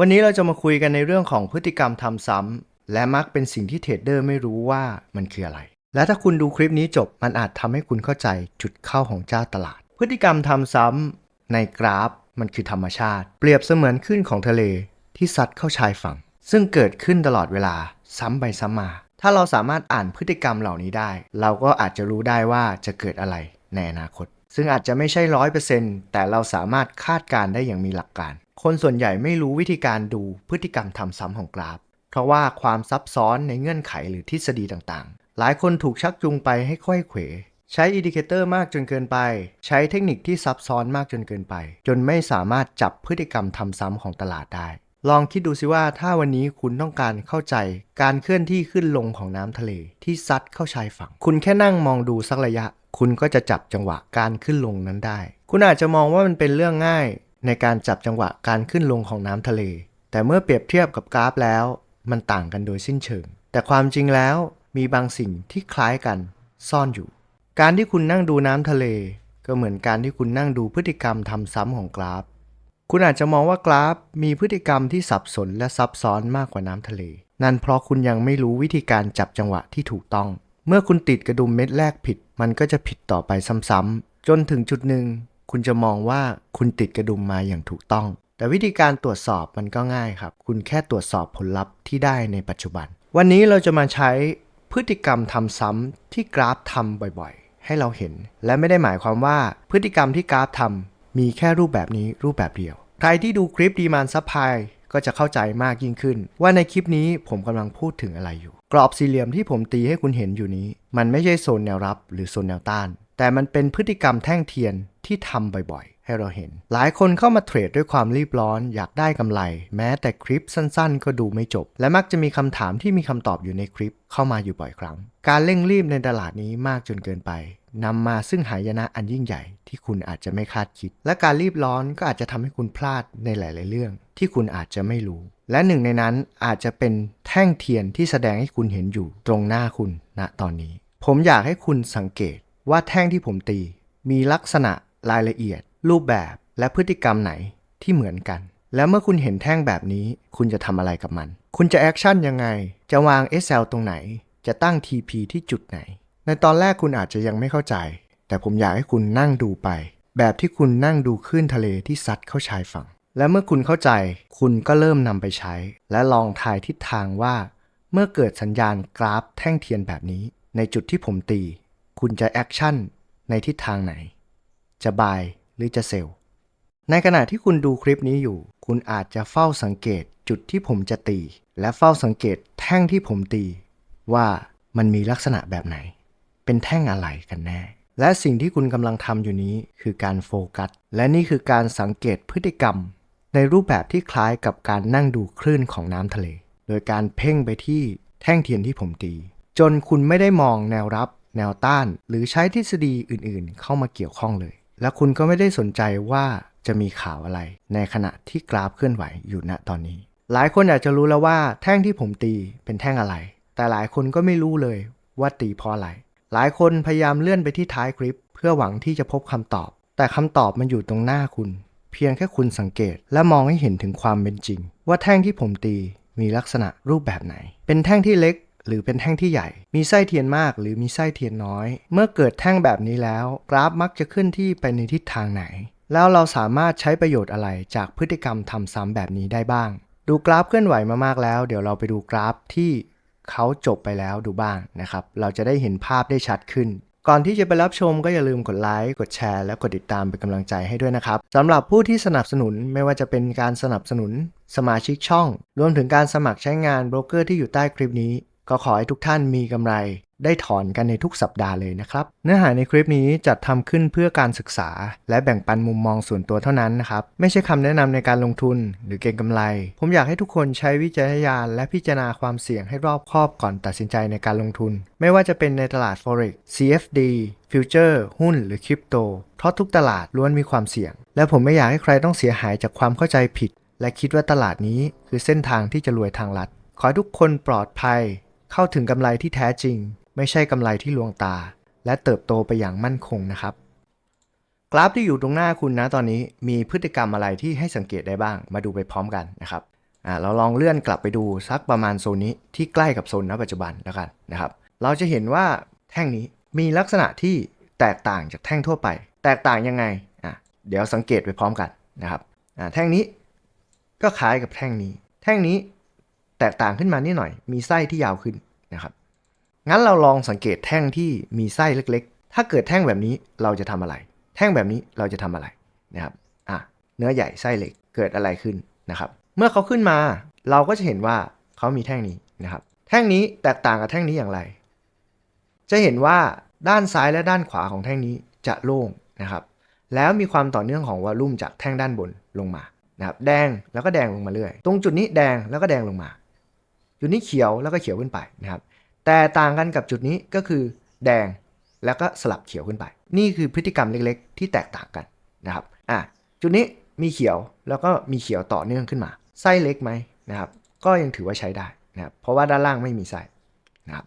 วันนี้เราจะมาคุยกันในเรื่องของพฤติกรรมทำซ้ำและมักเป็นสิ่งที่เทรดเดอร์ไม่รู้ว่ามันคืออะไร และถ้าคุณดูคลิปนี้จบมันอาจทำให้คุณเข้าใจจุดเข้าของเจ้าตลาด พฤติกรรมทำซ้ำในกราฟมันคือธรรมชาติ เปรียบเสมือนคลื่นของทะเลที่ซัดเข้าชายฝั่ง ซึ่งเกิดขึ้นตลอดเวลาซ้ำไปซ้ำมา ถ้าเราสามารถอ่านพฤติกรรมเหล่านี้ได้ เราก็อาจจะรู้ได้ว่าจะเกิดอะไรในอนาคต ซึ่งอาจจะไม่ใช่ร้อยเปอร์เซ็นต์แต่เราสามารถคาดการณ์ได้อย่างมีหลักการ คนส่วนใหญ่ไม่รู้วิธีการดูพฤติกรรมทำซ้ำของกราฟ เพราะว่าความซับซ้อนในเงื่อนไขหรือทฤษฎีต่างๆ หลายคนถูกชักจูงไปให้ค่อยเขว ใช้อินดิเคเตอร์มากจนเกินไป ใช้เทคนิคที่ซับซ้อนมากจนเกินไป จนไม่สามารถจับพฤติกรรมทำซ้ำของตลาดได้ ลองคิดดูสิว่าถ้าวันนี้คุณต้องการเข้าใจ การเคลื่อนที่ขึ้นลงของน้ำทะเล ที่ซัดเข้าชายฝั่ง คุณแค่นั่งมองดูสักระยะ คุณก็จะจับจังหวะการขึ้นลงนั้นได้ คุณอาจจะมองว่ามันเป็นเรื่องง่าย ในการจับจังหวะการขึ้นลงของน้ำทะเล แต่เมื่อเปรียบเทียบกับกราฟแล้ว มันต่างกันโดยสิ้นเชิง แต่ความจริงแล้วมีบางสิ่งที่คล้ายกันซ่อนอยู่ การที่คุณนั่งดูน้ำทะเล ก็เหมือนการที่คุณนั่งดูพฤติกรรมทำซ้ำของกราฟ คุณอาจจะมองว่ากราฟมีพฤติกรรมที่สับสนและซับซ้อนมากกว่าน้ำทะเล นั่นเพราะคุณยังไม่รู้วิธีการจับจังหวะที่ถูกต้อง เมื่อคุณติดกระดุมเม็ดแรกผิด มันก็จะผิดต่อไปซ้ำๆจนถึงจุดหนึ่ง คุณจะมองว่าคุณติดกระดุมมาอย่างถูกต้อง แต่วิธีการตรวจสอบมันก็ง่ายครับ คุณแค่ตรวจสอบผลลัพธ์ที่ได้ในปัจจุบัน วันนี้เราจะมาใช้พฤติกรรมทำซ้ำที่กราฟทำบ่อยๆ ให้เราเห็น และไม่ได้หมายความว่าพฤติกรรมที่กราฟทำมีแค่รูปแบบนี้รูปแบบเดียว ใครที่ดูคลิปดีมานซับพายก็จะเข้าใจมากยิ่งขึ้น ว่าในคลิปนี้ผมกำลังพูดถึงอะไรอยู่ กรอบสี่เหลี่ยมที่ผมตีให้คุณเห็นอยู่นี้ มันไม่ใช่โซนแนวรับหรือโซนแนวต้าน แต่มันเป็นพฤติกรรมแท่งเทียนที่ทำบ่อยๆ ให้เราเห็น หลายคนเข้ามาเทรดด้วยความรีบร้อน อยากได้กำไร แม้แต่คลิปสั้นๆ ก็ดูไม่จบ และมักจะมีคำถามที่มีคำตอบอยู่ในคลิปเข้ามาอยู่บ่อยครั้ง การเร่งรีบในตลาดนี้มากจนเกินไปนำมาซึ่งหายนะอันยิ่งใหญ่ที่คุณอาจจะไม่คาดคิด และการรีบร้อนก็อาจจะทำให้คุณพลาดในหลาย ๆ เรื่อง ที่คุณอาจจะไม่รู้ และหนึ่งในนั้นอาจจะเป็นแท่งเทียนที่แสดงให้คุณเห็นอยู่ตรงหน้าคุณณตอนนี้ ผมอยากให้คุณสังเกต ว่าแท่งที่ผมตี มีลักษณะรายละเอียด รูปแบบและพฤติกรรมไหนที่เหมือนกัน แล้วเมื่อคุณเห็นแท่งแบบนี้ คุณจะทำอะไรกับมัน คุณจะแอคชั่นยังไง จะวาง SL ตรงไหน จะตั้ง TP ที่จุดไหน ในตอนแรกคุณอาจจะยังไม่เข้าใจ แต่ผมอยากให้คุณนั่งดูไป แบบที่คุณนั่งดูคลื่นทะเลที่ซัดเข้าชายฝั่ง และเมื่อคุณเข้าใจ คุณก็เริ่มนำไปใช้ และลองทายทิศทางว่า เมื่อเกิดสัญญาณกราฟแท่งเทียนแบบนี้ ในจุดที่ผมตี คุณจะแอคชั่นในทิศทางไหน จะบายหรือจะเซลล์ในขณะที่คุณดูคลิปนี้อยู่ คุณอาจจะเฝ้าสังเกตจุดที่ผมจะตี และเฝ้าสังเกตแท่งที่ผมตี ว่ามันมีลักษณะแบบไหน เป็นแท่งอะไรกันแน่ และสิ่งที่คุณกำลังทำอยู่นี้คือการโฟกัส และนี่คือการสังเกตพฤติกรรม ในรูปแบบที่คล้ายกับการนั่งดูคลื่นของน้ำทะเล โดยการเพ่งไปที่แท่งเทียนที่ผมตี จนคุณไม่ได้มองแนวรับ แนวต้าน หรือใช้ทฤษฎีอื่นๆ เข้ามาเกี่ยวข้องเลย และคุณก็ไม่ได้สนใจว่าจะมีข่าวอะไร ในขณะที่กราฟเคลื่อนไหวอยู่ณตอนนี้ หลายคนอยากจะรู้แล้วว่าแท่งที่ผมตีเป็นแท่งอะไร แต่หลายคนก็ไม่รู้เลยว่าตีเพราะอะไร หลายคนพยายามเลื่อนไปที่ท้ายคลิป เพื่อหวังที่จะพบคำตอบ แต่คำตอบมันอยู่ตรงหน้าคุณ เพียงแค่คุณสังเกตและมองให้เห็นถึงความเป็นจริง ว่าแท่งที่ผมตีมีลักษณะรูปแบบไหน เป็นแท่งที่เล็ก หรือเป็นแท่งที่ใหญ่ มีไส้เทียนมากหรือมีไส้เทียนน้อย เมื่อเกิดแท่งแบบนี้แล้ว กราฟมักจะขึ้นที่ไปในทิศทางไหน แล้วเราสามารถใช้ประโยชน์อะไรจากพฤติกรรมทำซ้ำแบบนี้ได้บ้าง ดูกราฟเคลื่อนไหวมามากแล้ว เดี๋ยวเราไปดูกราฟที่เขาจบไปแล้วดูบ้างนะครับ เราจะได้เห็นภาพได้ชัดขึ้น ก่อนที่จะไปรับชมก็อย่าลืมกดไลค์ กดแชร์ และกดติดตามเป็นกำลังใจให้ด้วยนะครับสำหรับผู้ที่สนับสนุนไม่ว่าจะเป็นการสนับสนุน สมาชิกช่อง รวมถึงการสมัครใช้งานโบรกเกอร์ที่อยู่ใต้คลิปนี้ ก็ขอให้ทุกท่านมีกำไรได้ถอนกันในทุกสัปดาห์เลยนะครับ เนื้อหาในคลิปนี้จัดทำขึ้นเพื่อการศึกษา และแบ่งปันมุมมองส่วนตัวเท่านั้นนะครับ ไม่ใช่คำแนะนำในการลงทุนหรือเก็งกำไร ผมอยากให้ทุกคนใช้วิจารณญาณและพิจารณาความเสี่ยงให้รอบคอบก่อนตัดสินใจในการลงทุน ไม่ว่าจะเป็นในตลาด forex CFD ฟิวเจอร์ หุ้น หรือคริปโต เพราะทุกตลาดล้วนมีความเสี่ยง และผมไม่อยากให้ใครต้องเสียหายจากความเข้าใจผิด และคิดว่าตลาดนี้คือเส้นทางที่จะรวยทางลัด ขอให้ทุกคนปลอดภัย เข้าถึงกำไรที่แท้จริง ไม่ใช่กำไรที่ลวงตา และเติบโตไปอย่างมั่นคงนะครับ กราฟที่อยู่ตรงหน้าคุณนะตอนนี้มีพฤติกรรมอะไรที่ให้สังเกตได้บ้าง มาดูไปพร้อมกันนะครับเราลองเลื่อนกลับไปดูสักประมาณโซนนี้ที่ใกล้กับโซนณปัจจุบันแล้วกันนะครับ เราจะเห็นว่าแท่งนี้มีลักษณะที่แตกต่างจากแท่งทั่วไป แตกต่างยังไงอะเดี๋ยวสังเกตไปพร้อมกันนะครับอ่าแท่งนี้ก็คล้ายกับแท่งนี้ แท่งนี้ แตกต่างขึ้นมานิดหน่อย มีไส้ที่ยาวขึ้นนะครับ งั้นเราลองสังเกตแท่งที่มีไส้เล็กๆ ถ้าเกิดแท่งแบบนี้เราจะทำอะไร แท่งแบบนี้เราจะทำอะไรนะครับอะเนื้อใหญ่ไส้เล็กเกิดอะไรขึ้นนะครับ เมื่อเขาขึ้นมา เราก็จะเห็นว่าเขามีแท่งนี้นะครับ แท่งนี้แตกต่างกับแท่งนี้อย่างไร จะเห็นว่าด้านซ้ายและด้านขวาของแท่งนี้จะโล่งนะครับ แล้วมีความต่อเนื่องของวอลลุ่มจากแท่งด้านบนลงมานะครับ แดงแล้วก็แดงลงมาเรื่อย ตรงจุดนี้แดงแล้วก็แดงลงมา จุดนี้เขียวแล้วก็เขียวขึ้นไปนะครับแต่ต่างกันกับจุดนี้ก็คือแดงแล้วก็สลับเขียวขึ้นไป นี่คือพฤติกรรมเล็กๆ ที่แตกต่างกันนะครับอะจุดนี้มีเขียวแล้วก็มีเขียวต่อเนื่องขึ้นมาไส้เล็กไหมนะครับก็ยังถือว่าใช้ได้นะครับเพราะว่าด้านล่างไม่มีไส้นะครับ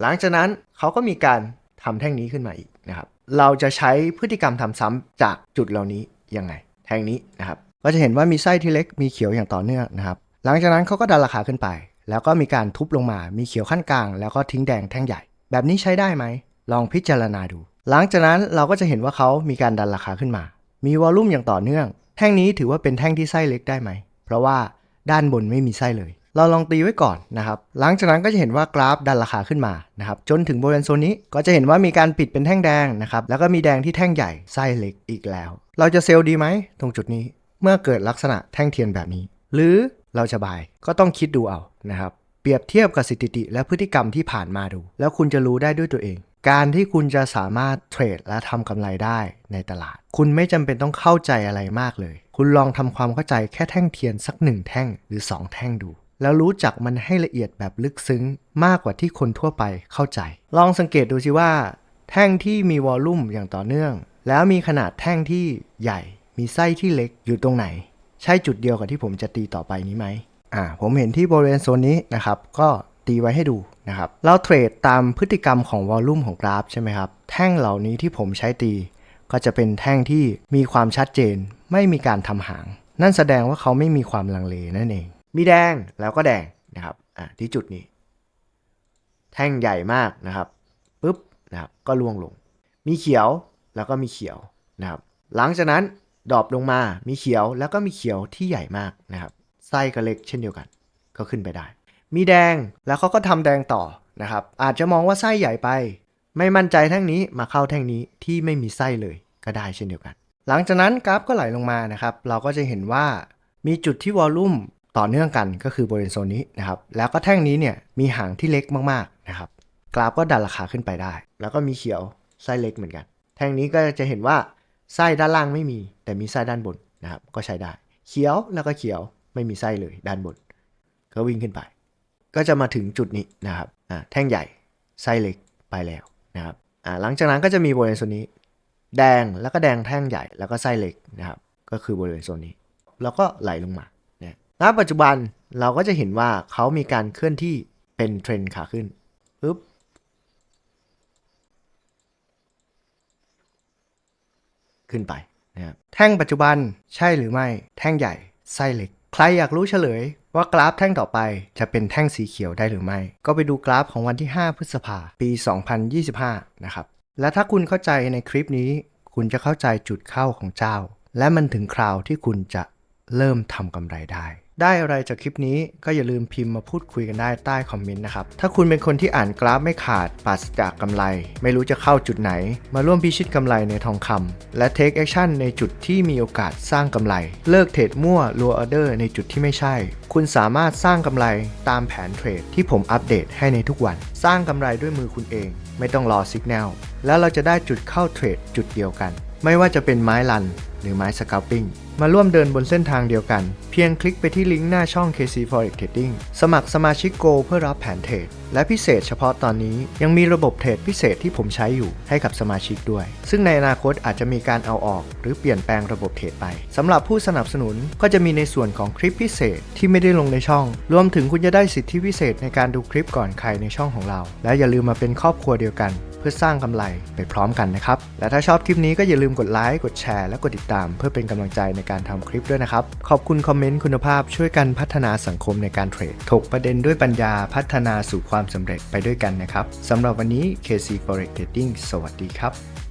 หลังจากนั้นเขาก็มีการทำแท่งนี้ขึ้นมาอีกนะครับเราจะใช้พฤติกรรมทำซ้ำจากจุดเหล่านี้ยังไง แท่งนี้นะครับก็จะเห็นว่ามีไส้ที่เล็กมีเขียวอย่างต่อเนื่องนะครับ หลังจากนั้นเขาก็ดันราคาขึ้นไป แล้วก็มีการทุบลงมา มีเขียวขั้นกลาง แล้วก็ทิ้งแดงแท่งใหญ่ แบบนี้ใช้ได้ไหม ลองพิจารณาดู หลังจากนั้นเราก็จะเห็นว่าเขามีการดันราคาขึ้นมา มีวอลลุ่มอย่างต่อเนื่อง แท่งนี้ถือว่าเป็นแท่งที่ไส้เล็กได้ไหม เพราะว่าด้านบนไม่มีไส้เลย เราลองตีไว้ก่อนนะครับ หลังจากนั้นก็จะเห็นว่ากราฟดันราคาขึ้นมา นะครับ จนถึงบริเวณโซนนี้ ก็จะเห็นว่ามีการปิดเป็นแท่งแดงนะครับ แล้วก็มีแดงที่แท่งใหญ่ไส้เล็กอีกแล้ว เราจะเซลล์ดีไหมตรงจุดนี้ เมื่อเกิดลักษณะแท่งเทียนแบบนี้ หรือ เราจะบายก็ต้องคิดดูเอานะครับ เปรียบเทียบกับสถิติ และพฤติกรรมที่ผ่านมาดู แล้วคุณจะรู้ได้ด้วยตัวเอง การที่คุณจะสามารถเทรดและทำกำไรได้ในตลาด คุณไม่จำเป็นต้องเข้าใจอะไรมากเลย คุณลองทำความเข้าใจแค่แท่งเทียนสักหนึ่งแท่งหรือ 2 แท่งดูแล้วรู้จักมันให้ละเอียดแบบลึกซึ้งมากกว่าที่คนทั่วไปเข้าใจ ลองสังเกตดูสิว่า แท่งที่มีวอลลุ่มอย่างต่อเนื่อง แล้วมีขนาดแท่งที่ใหญ่ มีไส้ที่เล็กอยู่ตรงไหน ใช่จุดเดียวกับที่ผมจะตีต่อไปนี้ไหมอ่าผมเห็นที่บริเวณโซนนี้นะครับ ก็ตีไว้ให้ดูนะครับ เราเทรดตามพฤติกรรมของวอลลุ่มของกราฟใช่ไหมครับ แท่งเหล่านี้ที่ผมใช้ตี ก็จะเป็นแท่งที่มีความชัดเจน ไม่มีการทำหาง นั่นแสดงว่าเขาไม่มีความลังเลนั่นเอง มีแดงแล้วก็แดงนะครับอ่าที่จุดนี้ แท่งใหญ่มากนะครับปุ๊บนะครับก็ล่วงลง มีเขียวแล้วก็มีเขียวนะครับ หลังจากนั้น ดรอปลงมามีเขียวแล้วก็มีเขียวที่ใหญ่มากนะครับไส้ก็เล็กเช่นเดียวกัน ก็ขึ้นไปได้ มีแดงแล้วเขาก็ทำแดงต่อนะครับ อาจจะมองว่าไส้ใหญ่ไป ไม่มั่นใจแท่งนี้มาเข้าแท่งนี้ที่ไม่มีไส้เลยก็ได้เช่นเดียวกัน หลังจากนั้นกราฟก็ไหลลงมานะครับ เราก็จะเห็นว่ามีจุดที่วอลลุ่มต่อเนื่องกันก็คือบริเวณโซนนี้นะครับ แล้วก็แท่งนี้เนี่ยมีหางที่เล็กมากๆนะครับ กราฟก็ดันราคาขึ้นไปได้ แล้วก็มีเขียวไส้เล็กเหมือนกัน แท่งนี้ก็จะเห็นว่า ไส้ด้านล่างไม่มี แต่มีไส้ด้านบนนะครับ ก็ใช้ได้ เขียวแล้วก็เขียวไม่มีไส้เลยด้านบน ก็วิ่งขึ้นไป ก็จะมาถึงจุดนี้นะครับอ่าแท่งใหญ่ไส้เล็กไปแล้วนะครับอ่าหลังจากนั้นก็จะมีบริเวณโซนนี้ แดงแล้วก็แดงแท่งใหญ่แล้วก็ไส้เล็กนะครับ ก็คือบริเวณโซนนี้ แล้วก็ไหลลงมาเนี่ยณปัจจุบันเราก็จะเห็นว่าเขามีการเคลื่อนที่เป็นเทรนขาขึ้นปึ๊บ ขึ้นไปนะครับแท่งปัจจุบันใช่หรือไม่แท่งใหญ่ไส้เล็ก ใครอยากรู้เฉลย ว่ากราฟแท่งต่อไปจะเป็นแท่งสีเขียวได้หรือไม่ ก็ไปดูกราฟของวันที่ 5 พฤษภาปี 2025 นะครับและถ้าคุณเข้าใจในคลิปนี้ คุณจะเข้าใจจุดเข้าของเจ้า และมันถึงคราวที่คุณจะเริ่มทำกำไรได้ ได้อะไรจากคลิปนี้ก็อย่าลืมพิมพ์มาพูดคุยกันได้ใต้คอมเมนต์นะครับ ถ้าคุณเป็นคนที่อ่านกราฟไม่ขาดปราศจากกำไร ไม่รู้จะเข้าจุดไหน มาร่วมพิชิตกำไรในทองคำและ Take Action ในจุดที่มีโอกาสสร้างกำไร เลิกเทรดมั่วรัวออเดอร์ในจุดที่ไม่ใช่ คุณสามารถสร้างกำไรตามแผนเทรดที่ผมอัปเดตให้ในทุกวัน สร้างกำไรด้วยมือคุณเอง ไม่ต้องรอสัญญาณแล้วเราจะได้จุดเข้าเทรดจุดเดียวกัน ไม่ว่าจะเป็นไม้ลัน หรือไม้สก a ลปิ้ง มาร่วมเดินบนเส้นทางเดียวกัน เพียงคลิกไปที่ลิงก์หน้าช่อง KC Forex Trading สมัครสมาชิก Go เพื่อรับแผนเทรด และพิเศษเฉพาะตอนนี้ยังมีระบบเทรดพิเศษที่ผมใช้อยู่ให้กับสมาชิกด้วย ซึ่งในอนาคตอาจจะมีการเอาออก หรือเปลี่ยนแปลงระบบเทรดไปสำหรับผู้สนับสนุนก็จะมีในส่วนของคลิปพิเศษที่ไม่ได้ลงในช่อง รวมถึงคุณจะได้สิทธิพิเศษในการดูคลิปก่อนใครในช่องของเรา และอย่าลืมมาเป็นครอบครัวเดียวกัน เพื่อสร้างกำไรไปพร้อมกันนะครับ และถ้าชอบคลิปนี้ก็อย่าลืมกดไลค์กดแชร์และกดติดตาม เพื่อเป็นกำลังใจในการทำคลิปด้วยนะครับ ขอบคุณคอมเมนต์คุณภาพช่วยกันพัฒนาสังคมในการเทรดถกประเด็นด้วยปัญญาพัฒนาสู่ความสำเร็จไปด้วยกันนะครับสำหรับวันนี้ KC Forex Trading สวัสดีครับ